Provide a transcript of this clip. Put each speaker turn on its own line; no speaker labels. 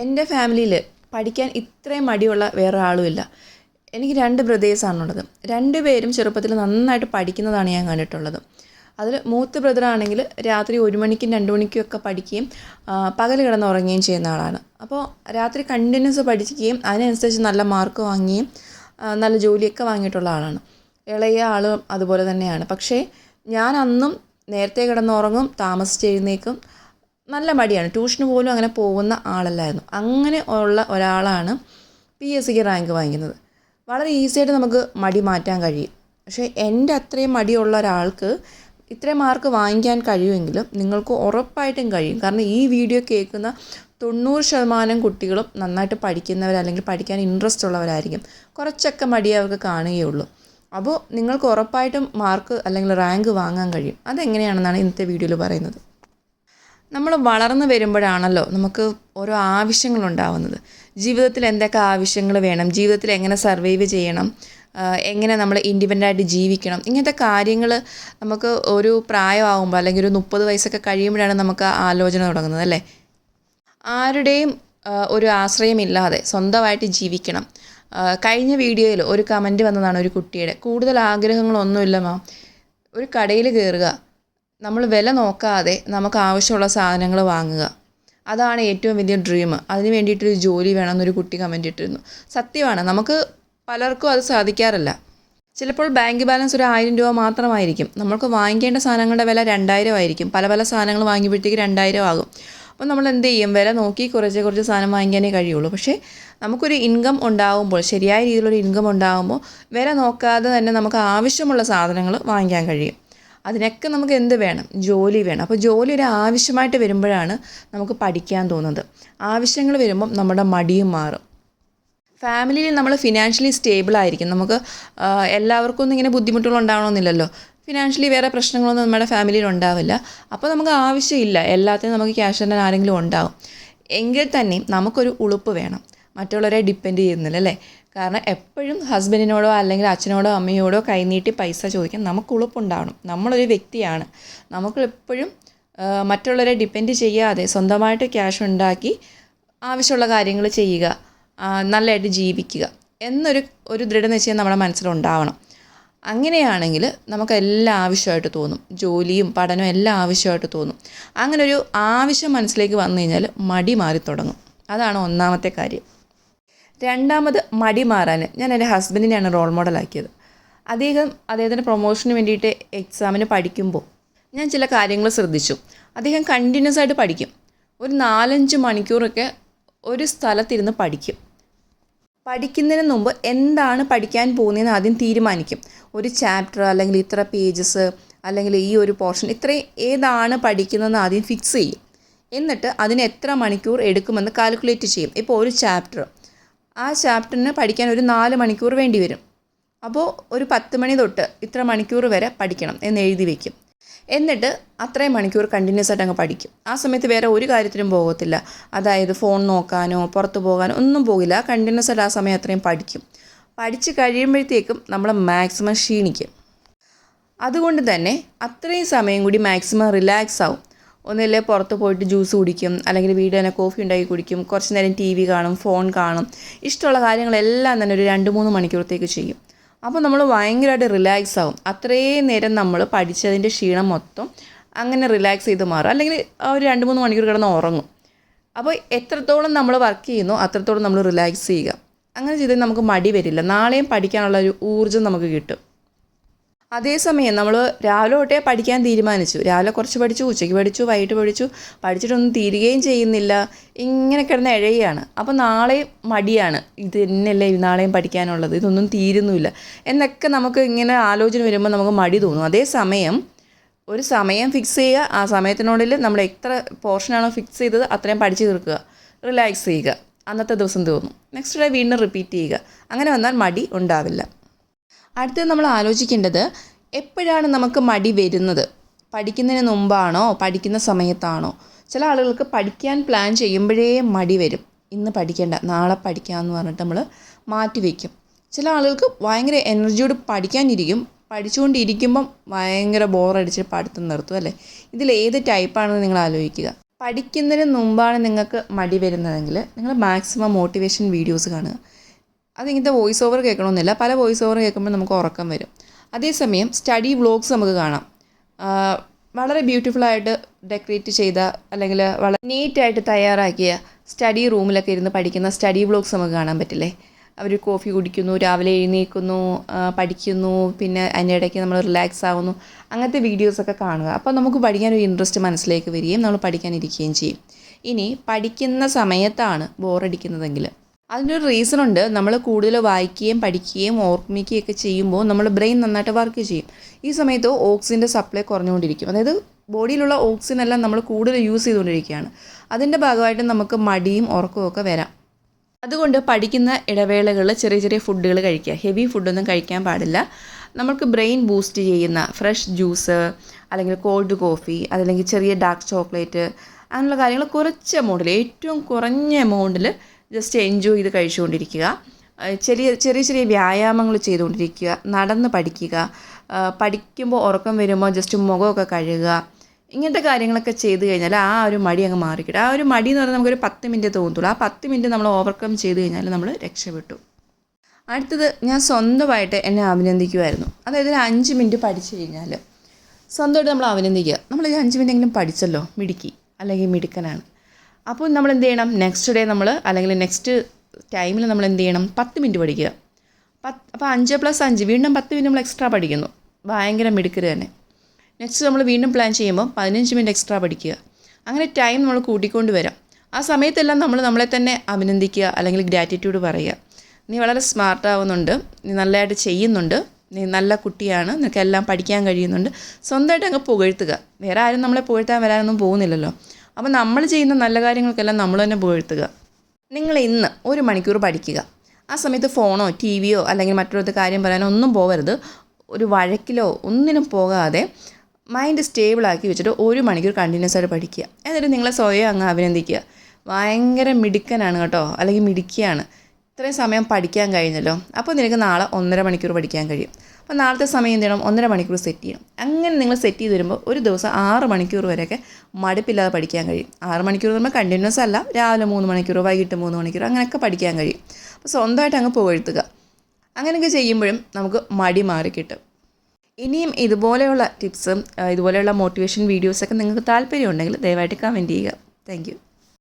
എന്റെ ഫാമിലിയിൽ പഠിക്കാൻ ഇത്രയും മടിയുള്ള വേറെ ആളുമില്ല എനിക്ക് രണ്ട് ബ്രദേഴ്സാണുള്ളത് രണ്ട് പേരും ചെറുപ്പത്തിൽ നന്നായിട്ട് പഠിക്കുന്നതാണ് ഞാൻ കണ്ടിട്ടുള്ളത്. അതിൽ മൂത്ത ബ്രദറാണെങ്കിൽ രാത്രി ഒരു മണിക്കും രണ്ട് മണിക്കും ഒക്കെ പഠിക്കുകയും പകൽ കിടന്ന് ഉറങ്ങുകയും ചെയ്യുന്ന ആളാണ്. അപ്പോൾ രാത്രി കണ്ടിന്യൂസ് പഠിക്കുകയും അതിനനുസരിച്ച് നല്ല മാർക്ക് വാങ്ങുകയും നല്ല ജോലിയൊക്കെ വാങ്ങിയിട്ടുള്ള ആളാണ്. ഇളയ ആളും അതുപോലെ തന്നെയാണ്. പക്ഷേ ഞാൻ അന്നും നേരത്തെ കിടന്നുറങ്ങും താമസിച്ച് എഴുന്നേക്കും നല്ല മടിയാണ്. ട്യൂഷന് പോലും അങ്ങനെ പോകുന്ന ആളല്ലായിരുന്നു. അങ്ങനെ ഉള്ള ഒരാളാണ് പി എസ് സിക്ക് റാങ്ക് വാങ്ങിക്കുന്നത്. വളരെ ഈസി ആയിട്ട് നമുക്ക് മടി മാറ്റാൻ കഴിയും. പക്ഷേ എന്റെ അത്രയും മടിയുള്ള ഒരാൾക്ക് ഇത്രയും മാർക്ക് വാങ്ങിക്കാൻ കഴിയുമെങ്കിലും നിങ്ങൾക്ക് ഉറപ്പായിട്ടും കഴിയും. കാരണം ഈ വീഡിയോ കേൾക്കുന്ന തൊണ്ണൂറ് ശതമാനം കുട്ടികളും നന്നായിട്ട് പഠിക്കുന്നവർ അല്ലെങ്കിൽ പഠിക്കാൻ ഇൻട്രസ്റ്റ് ഉള്ളവരായിരിക്കും. കുറച്ചൊക്കെ മടിയേ അവർക്ക് കാണുകയുള്ളൂ. അപ്പോൾ നിങ്ങൾക്ക് ഉറപ്പായിട്ടും മാർക്ക് അല്ലെങ്കിൽ റാങ്ക് വാങ്ങാൻ കഴിയും. അതെങ്ങനെയാണെന്നാണ് ഇന്നത്തെ വീഡിയോയിൽ പറയുന്നത്. നമ്മൾ വളർന്നു വരുമ്പോഴാണല്ലോ നമുക്ക് ഓരോ ആവശ്യങ്ങളുണ്ടാവുന്നത്. ജീവിതത്തിൽ എന്തൊക്കെ ആവശ്യങ്ങൾ വേണം? ജീവിതത്തിൽ എങ്ങനെ സർവൈവ് ചെയ്യണം? എങ്ങനെ നമ്മൾ ഇൻഡിപെൻഡന്റ് ആയിട്ട് ജീവിക്കണം? ഇങ്ങനത്തെ കാര്യങ്ങൾ നമുക്ക് ഒരു പ്രായമാകുമ്പോൾ അല്ലെങ്കിൽ ഒരു മുപ്പത് വയസ്സൊക്കെ കഴിയുമ്പോഴാണ് നമുക്ക് ആലോചന തുടങ്ങുന്നത് അല്ലേ? ആരുടെയും ഒരു ആശ്രയമില്ലാതെ സ്വന്തമായിട്ട് ജീവിക്കണം. കഴിഞ്ഞ വീഡിയോയിൽ ഒരു കമന്റ് വന്നതാണ് ഒരു കുട്ടിയുടെ. കൂടുതൽ ആഗ്രഹങ്ങളൊന്നുമില്ല മാം ഒരു കടയിൽ കയറുക. നമ്മൾ വില നോക്കാതെ നമുക്ക് ആവശ്യമുള്ള സാധനങ്ങൾ വാങ്ങുക. അതാണ് ഏറ്റവും വലിയ ഡ്രീം അതിന് വേണ്ടിയിട്ടൊരു ജോലി വേണമെന്നൊരു കുട്ടി കമന്റ് ഇട്ടിരുന്നു. സത്യമാണ്. നമുക്ക് പലർക്കും അത് സാധിക്കാറില്ല. ചിലപ്പോൾ ബാങ്ക് ബാലൻസ് ഒരു ആയിരം രൂപ മാത്രമായിരിക്കും. നമ്മൾക്ക് വാങ്ങിക്കേണ്ട സാധനങ്ങളുടെ വില രണ്ടായിരം ആയിരിക്കും. പല പല സാധനങ്ങൾ വാങ്ങിയപ്പോഴത്തേക്ക് രണ്ടായിരം ആകും. അപ്പോൾ നമ്മൾ എന്ത് ചെയ്യും? വില നോക്കി കുറച്ച് കുറച്ച് സാധനം വാങ്ങിക്കാനേ കഴിയുള്ളൂ. പക്ഷേ നമുക്കൊരു ഇൻകം ഉണ്ടാകുമ്പോൾ ശരിയായ രീതിയിലൊരു ഇൻകം ഉണ്ടാകുമ്പോൾ വില നോക്കാതെ തന്നെ നമുക്ക് ആവശ്യമുള്ള സാധനങ്ങൾ വാങ്ങിക്കാൻ കഴിയും. അതിനൊക്കെ നമുക്ക് എന്ത് വേണം? ജോലി വേണം. അപ്പോൾ ജോലി ഒരു ആവശ്യമായിട്ട് വരുമ്പോഴാണ് നമുക്ക് പഠിക്കാൻ തോന്നുന്നത്. ആവശ്യങ്ങൾ വരുമ്പം നമ്മുടെ മടിയും മാറും. ഫാമിലിയിൽ നമ്മൾ ഫിനാൻഷ്യലി സ്റ്റേബിൾ ആയിരിക്കും. നമുക്ക് എല്ലാവർക്കും ഒന്നും ഇങ്ങനെ ബുദ്ധിമുട്ടുകൾ ഉണ്ടാവണമെന്നില്ലല്ലോ. ഫിനാൻഷ്യലി വേറെ പ്രശ്നങ്ങളൊന്നും നമ്മുടെ ഫാമിലിയിൽ ഉണ്ടാവില്ല. അപ്പോൾ നമുക്ക് ആവശ്യമില്ല. എല്ലാത്തിനും നമുക്ക് ക്യാഷ് തന്നെ ആരെങ്കിലും ഉണ്ടാവും. എങ്കിൽ തന്നെയും നമുക്കൊരു ഉളുപ്പ് വേണം. മറ്റുള്ളവരെ ഡിപ്പെൻഡ് ചെയ്യുന്നില്ല അല്ലേ? കാരണം എപ്പോഴും ഹസ്ബൻഡിനോടോ അല്ലെങ്കിൽ അച്ഛനോടോ അമ്മയോടോ കൈനീട്ടി പൈസ ചോദിക്കാൻ നമുക്ക് ഉളുപ്പുണ്ടാവണം. നമ്മളൊരു വ്യക്തിയാണ്. നമുക്ക് എപ്പോഴും മറ്റുള്ളവരെ ഡിപ്പെൻഡ് ചെയ്യാതെ സ്വന്തമായിട്ട് ക്യാഷ് ഉണ്ടാക്കി ആവശ്യമുള്ള കാര്യങ്ങൾ ചെയ്യുക നല്ലതായിട്ട് ജീവിക്കുക എന്നൊരു ഒരു ദൃഢനിശ്ചയം നമ്മുടെ മനസ്സിലുണ്ടാവണം അങ്ങനെയാണെങ്കിൽ നമുക്ക് എല്ലാം ആവശ്യമായിട്ട് തോന്നും. ജോലിയും പഠനവും എല്ലാം ആവശ്യമായിട്ട് തോന്നും. അങ്ങനെ ഒരു ആവശ്യം മനസ്സിലേക്ക് വന്നു കഴിഞ്ഞാൽ മടി മാറി തുടങ്ങും അതാണ് ഒന്നാമത്തെ കാര്യം. രണ്ടാമത് മടി മാറാൻ. ഞാൻ എന്റെ ഹസ്ബൻഡിനെയാണ് റോൾ മോഡലാക്കിയത് അദ്ദേഹം അദ്ദേഹത്തിന്റെ പ്രൊമോഷന് വേണ്ടിയിട്ട് എക്സാമിന് പഠിക്കുമ്പോൾ ഞാൻ ചില കാര്യങ്ങൾ ശ്രദ്ധിച്ചു. അദ്ദേഹം കണ്ടിന്യൂസ് ആയിട്ട് പഠിക്കും. ഒരു നാലഞ്ച് മണിക്കൂറൊക്കെ ഒരു സ്ഥലത്തിരുന്ന് പഠിക്കും. പഠിക്കുന്നതിന് മുമ്പ് എന്താണ് പഠിക്കാൻ പോകുന്നതെന്ന് ആദ്യം തീരുമാനിക്കും. ഒരു ചാപ്റ്റർ അല്ലെങ്കിൽ ഇത്ര പേജസ് അല്ലെങ്കിൽ ഈ ഒരു പോർഷൻ ഇത്രയും ഏതാണ് പഠിക്കുന്നതെന്ന് ആദ്യം ഫിക്സ് ചെയ്യും. എന്നിട്ട് അതിന് എത്ര മണിക്കൂർ എടുക്കുമെന്ന് കാൽക്കുലേറ്റ് ചെയ്യും. ഇപ്പോൾ ഒരു ചാപ്റ്റർ ആ ചാപ്റ്ററിന് പഠിക്കാൻ ഒരു നാല് മണിക്കൂർ വേണ്ടി വരും. അപ്പോൾ ഒരു പത്ത് മണി തൊട്ട് ഇത്ര മണിക്കൂർ വരെ പഠിക്കണം എന്ന് എഴുതി വയ്ക്കും എന്നിട്ട് അത്രയും മണിക്കൂർ കണ്ടിന്യൂസ് ആയിട്ട് അങ്ങ് പഠിക്കും. ആ സമയത്ത് വേറെ ഒരു കാര്യത്തിനും പോകത്തില്ല. അതായത് ഫോൺ നോക്കാനോ പുറത്ത് പോകാനോ ഒന്നും പോകില്ല. കണ്ടിന്യൂസ് ആയിട്ട് ആ സമയം അത്രയും പഠിക്കും. പഠിച്ച് കഴിയുമ്പോഴത്തേക്കും നമ്മൾ മാക്സിമം ക്ഷീണിക്കും. അതുകൊണ്ട് തന്നെ അത്രയും സമയം കൂടി മാക്സിമം റിലാക്സ് ആവും. ഒന്നില്ലേ പുറത്ത് പോയിട്ട് ജ്യൂസ് കുടിക്കും അല്ലെങ്കിൽ വീട് തന്നെ കോഫി ഉണ്ടാക്കി കുടിക്കും കുറച്ച് നേരം ടി വി കാണും ഫോൺ കാണും ഇഷ്ടമുള്ള കാര്യങ്ങളെല്ലാം തന്നെ ഒരു രണ്ട് മൂന്ന് മണിക്കൂറത്തേക്ക് ചെയ്യും. അപ്പോൾ നമ്മൾ ഭയങ്കരമായിട്ട് റിലാക്സ് ആവും. അത്രയും നേരം നമ്മൾ പഠിച്ചതിന്റെ ക്ഷീണം മൊത്തം അങ്ങനെ റിലാക്സ് ചെയ്ത് മാറും. അല്ലെങ്കിൽ ഒരു രണ്ട് മൂന്ന് മണിക്കൂർ കിടന്ന് ഉറങ്ങും. അപ്പോൾ എത്രത്തോളം നമ്മൾ വർക്ക് ചെയ്യുന്നു അത്രത്തോളം നമ്മൾ റിലാക്സ് ചെയ്യുക. അങ്ങനെ ചെയ്താൽ നമുക്ക് മടി വരില്ല. നാളെയും പഠിക്കാനുള്ള ഒരു ഊർജം നമുക്ക് കിട്ടും. അതേസമയം നമ്മൾ രാവിലെ തൊട്ടേ പഠിക്കാൻ തീരുമാനിച്ചു. രാവിലെ കുറച്ച് പഠിച്ചു ഉച്ചയ്ക്ക് പഠിച്ചു വൈകിട്ട് പഠിച്ചു. പഠിച്ചിട്ടൊന്നും തീരുകയും ചെയ്യുന്നില്ല. ഇങ്ങനെ കിടന്ന് ഇഴയാണ് അപ്പോൾ നാളെയും മടിയാണ്. ഇത് തന്നെയല്ലേ നാളെയും പഠിക്കാനുള്ളത്? ഇതൊന്നും തീരുന്നുമില്ല. എന്നൊക്കെ നമുക്ക് ഇങ്ങനെ ആലോചന വരുമ്പോൾ നമുക്ക് മടി തോന്നും. അതേസമയം ഒരു സമയം ഫിക്സ് ചെയ്യുക. ആ സമയത്തിനുള്ളിൽ നമ്മൾ എത്ര പോർഷനാണോ ഫിക്സ് ചെയ്തത് അത്രയും പഠിച്ചു തീർക്കുക. റിലാക്സ് ചെയ്യുക. അന്നത്തെ ദിവസം തോന്നും നെക്സ്റ്റ് ഡേ വീണ്ടും റിപ്പീറ്റ് ചെയ്യുക. അങ്ങനെ വന്നാൽ മടി ഉണ്ടാവില്ല. അടുത്തത് നമ്മൾ ആലോചിക്കേണ്ടത് എപ്പോഴാണ് നമുക്ക് മടി വരുന്നത്? പഠിക്കുന്നതിന് മുമ്പാണോ? പഠിക്കുന്ന സമയത്താണോ? ചില ആളുകൾക്ക് പഠിക്കാൻ പ്ലാൻ ചെയ്യുമ്പോഴേ മടി വരും. ഇന്ന് പഠിക്കേണ്ട നാളെ പഠിക്കാമെന്ന് പറഞ്ഞിട്ട് നമ്മൾ മാറ്റി വയ്ക്കും ചില ആളുകൾക്ക് ഭയങ്കര എനർജിയോട് പഠിക്കാനിരിക്കും. പഠിച്ചുകൊണ്ടിരിക്കുമ്പം ഭയങ്കര ബോറടിച്ച് പഠിത്തം നിർത്തും അല്ലേ? ഇതിൽ ഏത് ടൈപ്പാണെന്ന് നിങ്ങൾ ആലോചിക്കുക. പഠിക്കുന്നതിന് മുമ്പാണ് നിങ്ങൾക്ക് മടി വരുന്നതെങ്കിൽ നിങ്ങൾ മാക്സിമം മോട്ടിവേഷൻ വീഡിയോസ് കാണുക. അത് ഇങ്ങനത്തെ വോയിസ് ഓവർ കേൾക്കണമെന്നില്ല പല വോയിസ് ഓവർ കേൾക്കുമ്പോൾ നമുക്ക് ഉറക്കം വരും. അതേസമയം സ്റ്റഡി വ്ളോഗ്സ് നമുക്ക് കാണാം. വളരെ ബ്യൂട്ടിഫുള്ളായിട്ട് ഡെക്കറേറ്റ് ചെയ്ത അല്ലെങ്കിൽ വളരെ നീറ്റായിട്ട് തയ്യാറാക്കിയ സ്റ്റഡി റൂമിലൊക്കെ ഇരുന്ന് പഠിക്കുന്ന സ്റ്റഡി വ്ളോഗ്സ് നമുക്ക് കാണാൻ പറ്റില്ലേ? അവർ കോഫി കുടിക്കുന്നു രാവിലെ എഴുന്നേൽക്കുന്നു പഠിക്കുന്നു പിന്നെ അതിന്റെ ഇടയ്ക്ക് നമ്മൾ റിലാക്സ് ആവുന്നു. അങ്ങനത്തെ വീഡിയോസൊക്കെ കാണുക. അപ്പോൾ നമുക്ക് പഠിക്കാൻ ഒരു ഇൻട്രസ്റ്റ് മനസ്സിലേക്ക് വരികയും നമ്മൾ പഠിക്കാനിരിക്കുകയും ചെയ്യും. ഇനി പഠിക്കുന്ന സമയത്താണ് ബോറടിക്കുന്നതെങ്കിൽ അതിനൊരു റീസൺ ഉണ്ട് നമ്മൾ കൂടുതൽ വായിക്കുകയും പഠിക്കുകയും ഓർമ്മിക്കുകയൊക്കെ ചെയ്യുമ്പോൾ നമ്മുടെ ബ്രെയിൻ നന്നായിട്ട് വർക്ക് ചെയ്യും. ഈ സമയത്ത് ഓക്സിജന്റെ സപ്ലൈ കുറഞ്ഞുകൊണ്ടിരിക്കും. അതായത് ബോഡിയിലുള്ള ഓക്സിജൻ എല്ലാം നമ്മൾ കൂടുതൽ യൂസ് ചെയ്തുകൊണ്ടിരിക്കുകയാണ്. അതിന്റെ ഭാഗമായിട്ട് നമുക്ക് മടിയും ഉറക്കവും ഒക്കെ വരാം. അതുകൊണ്ട് പഠിക്കുന്ന ഇടവേളകളിൽ ചെറിയ ചെറിയ ഫുഡുകൾ കഴിക്കുക. ഹെവി ഫുഡൊന്നും കഴിക്കാൻ പാടില്ല. നമുക്ക് ബ്രെയിൻ ബൂസ്റ്റ് ചെയ്യുന്ന ഫ്രഷ് ജ്യൂസ് അല്ലെങ്കിൽ കോൾഡ് കോഫി അതല്ലെങ്കിൽ ചെറിയ ഡാർക്ക് ചോക്ലേറ്റ് അങ്ങനെയുള്ള കാര്യങ്ങൾ കുറച്ച് എമൗണ്ടിൽ ഏറ്റവും കുറഞ്ഞ എമൗണ്ടിൽ ജസ്റ്റ് എൻജോയ് ചെയ്ത് കഴിച്ചുകൊണ്ടിരിക്കുക. ചെറിയ ചെറിയ ചെറിയ വ്യായാമങ്ങൾ ചെയ്തുകൊണ്ടിരിക്കുക. നടന്ന് പഠിക്കുക. പഠിക്കുമ്പോൾ ഉറക്കം വരുമ്പോൾ ജസ്റ്റ് മുഖമൊക്കെ കഴുകുക. ഇങ്ങനത്തെ കാര്യങ്ങളൊക്കെ ചെയ്ത് കഴിഞ്ഞാൽ ആ ഒരു മടി അങ്ങ് മാറിക്കിട്ടും. ആ ഒരു മടി എന്ന് പറഞ്ഞാൽ നമുക്കൊരു പത്ത് മിനിറ്റ് തോന്നത്തുള്ളൂ. ആ പത്ത് മിനിറ്റ് നമ്മൾ ഓവർകം ചെയ്ത് കഴിഞ്ഞാൽ നമ്മൾ രക്ഷപ്പെട്ടു. അടുത്തത് ഞാൻ സ്വന്തമായിട്ട് എന്നെ അഭിനന്ദിക്കുമായിരുന്നു. അതായത് ഒരു അഞ്ച് മിനിറ്റ് പഠിച്ചു കഴിഞ്ഞാൽ സ്വന്തമായിട്ട് നമ്മൾ അഭിനന്ദിക്കുക. നമ്മൾ ഈ അഞ്ച് മിനിറ്റ് എങ്കിലും പഠിച്ചല്ലോ മിടുക്കി അല്ലെങ്കിൽ മിടുക്കനാണ്. അപ്പോൾ നമ്മൾ എന്ത് ചെയ്യണം? നെക്സ്റ്റ് ഡേ നമ്മൾ അല്ലെങ്കിൽ നെക്സ്റ്റ് ടൈമിൽ നമ്മൾ എന്ത് ചെയ്യണം? പത്ത് മിനിറ്റ് പഠിക്കുക. പത്ത് അപ്പോൾ അഞ്ച് പ്ലസ് അഞ്ച് വീണ്ടും പത്ത് മിനിറ്റ് നമ്മൾ എക്സ്ട്രാ പഠിക്കുന്നു. ഭയങ്കര മിടുക്കര് തന്നെ. നെക്സ്റ്റ് നമ്മൾ വീണ്ടും പ്ലാൻ ചെയ്യുമ്പോൾ പതിനഞ്ച് മിനിറ്റ് എക്സ്ട്രാ പഠിക്കുക. അങ്ങനെ ടൈം നമ്മൾ കൂട്ടിക്കൊണ്ട് വരാം. ആ സമയത്തെല്ലാം നമ്മൾ നമ്മളെ തന്നെ അഭിനന്ദിക്കുക അല്ലെങ്കിൽ ഗ്രാറ്റിറ്റ്യൂഡ് പറയുക. നീ വളരെ സ്മാർട്ട് ആവുന്നുണ്ട്. നീ നല്ലതായിട്ട് ചെയ്യുന്നുണ്ട്. നീ നല്ല കുട്ടിയാണ്. നിനക്ക് എല്ലാം പഠിക്കാൻ കഴിയുന്നുണ്ട്. സ്വന്തമായിട്ട് അങ്ങ് പുകഴ്ത്തുക. വേറെ ആരും നമ്മളെ പുകഴ്ത്താൻ വരാനൊന്നും പോകുന്നില്ലല്ലോ. അപ്പോൾ നമ്മൾ ചെയ്യുന്ന നല്ല കാര്യങ്ങൾക്കെല്ലാം നമ്മൾ തന്നെ പുകഴ്ത്തുക. നിങ്ങൾ ഇന്ന് ഒരു മണിക്കൂർ പഠിക്കുക. ആ സമയത്ത് ഫോണോ ടി വിയോ അല്ലെങ്കിൽ മറ്റൊരു കാര്യം പറയാനോ ഒന്നും പോകരുത്. ഒരു വഴക്കിലോ ഒന്നിനും പോകാതെ മൈൻഡ് സ്റ്റേബിളാക്കി വെച്ചിട്ട് ഒരു മണിക്കൂർ കണ്ടിന്യൂസ് ആയിട്ട് പഠിക്കുക. എന്നിട്ട് നിങ്ങളെ സ്വയം അങ്ങ് അഭിനന്ദിക്കുക. ഭയങ്കര മിടുക്കനാണ് കേട്ടോ. അല്ലെങ്കിൽ മിടുക്കിയാണ്. ഇത്രയും സമയം പഠിക്കാൻ കഴിഞ്ഞല്ലോ. അപ്പോൾ നിനക്ക് നാളെ ഒന്നര മണിക്കൂർ പഠിക്കാൻ കഴിയും. അപ്പോൾ നാളത്തെ സമയം എന്ത് ചെയ്യണം? ഒന്നര മണിക്കൂർ സെറ്റ് ചെയ്യണം. അങ്ങനെ നിങ്ങൾ സെറ്റ് ചെയ്ത് വരുമ്പോൾ ഒരു ദിവസം ആറ് മണിക്കൂർ വരെയൊക്കെ മടുപ്പില്ലാതെ പഠിക്കാൻ കഴിയും. ആറ് മണിക്കൂർ എന്ന് പറയുമ്പോൾ കണ്ടിന്യൂസ് അല്ല. രാവിലെ മൂന്ന് മണിക്കൂർ വൈകിട്ട് മൂന്ന് മണിക്കൂർ അങ്ങനെയൊക്കെ പഠിക്കാൻ കഴിയും. അപ്പോൾ സ്വന്തമായിട്ട് അങ്ങ് പുകഴ്ത്തുക അങ്ങനെയൊക്കെ ചെയ്യുമ്പോഴും നമുക്ക് മടി മാറി കിട്ടും. ഇനിയും ഇതുപോലെയുള്ള ടിപ്സും ഇതുപോലെയുള്ള മോട്ടിവേഷൻ വീഡിയോസൊക്കെ നിങ്ങൾക്ക് താല്പര്യമുണ്ടെങ്കിൽ ദയവായിട്ട് കമന്റ് ചെയ്യുക. താങ്ക്